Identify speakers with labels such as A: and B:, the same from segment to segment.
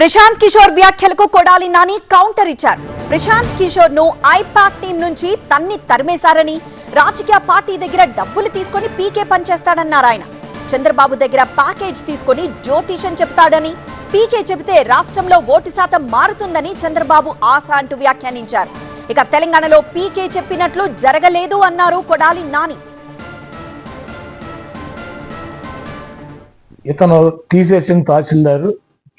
A: ప్రశాంత్ కిషోర్ వ్యాఖ్యలకు కొడాలి నాని కౌంటర్ ఇచ్చారు. Prashanth కిషోర్ను I-PAC team నుంచి తన్ని తరిమేశారని రాజకీయ పార్టీ దగ్గర డబ్బులు తీసుకొని పీకే పనిచేస్తాడన్నారు ఆయన. చంద్రబాబు దగ్గర ప్యాకేజ్ తీసుకొని జ్యోతిషం చెప్తాడని పీకే చెబితే రాష్ట్రంలో ఓటు శాతం మారుతుందని చంద్రబాబు ఆశ అంటూ వ్యాఖ్యానించారు. ఇక తెలంగాణలో పీకే చెప్పినట్లు జరగలేదు అన్నారు కొడాలి నాని.
B: ఇతను తీసేసిన తహసీల్దారు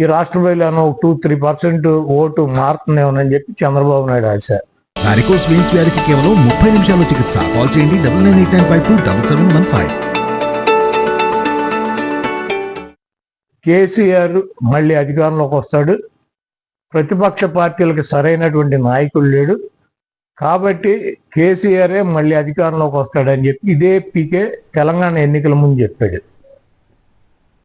B: ఈ రాష్ట్ర ప్రజలను టూ త్రీ పర్సెంట్ ఓటు మారుతుందేమోనని చెప్పి చంద్రబాబు నాయుడు ఆశ
C: వారికోస్ వెయిన్స్ వ్యాధికి కేవలం ముప్పై నిమిషాల చికిత్స. కాల్ చేయండి double nine eight nine five two double seven one five
B: KCR మళ్ళీ అధికారంలోకి వస్తాడు. ప్రతిపక్ష పార్టీలకు సరైనటువంటి నాయకుడు లేడు. కాబట్టి కేసీఆరే మళ్ళీ అధికారంలోకి వస్తాడని చెప్పి ఇదే పీకే తెలంగాణ ఎన్నికల ముందు చెప్పాడు.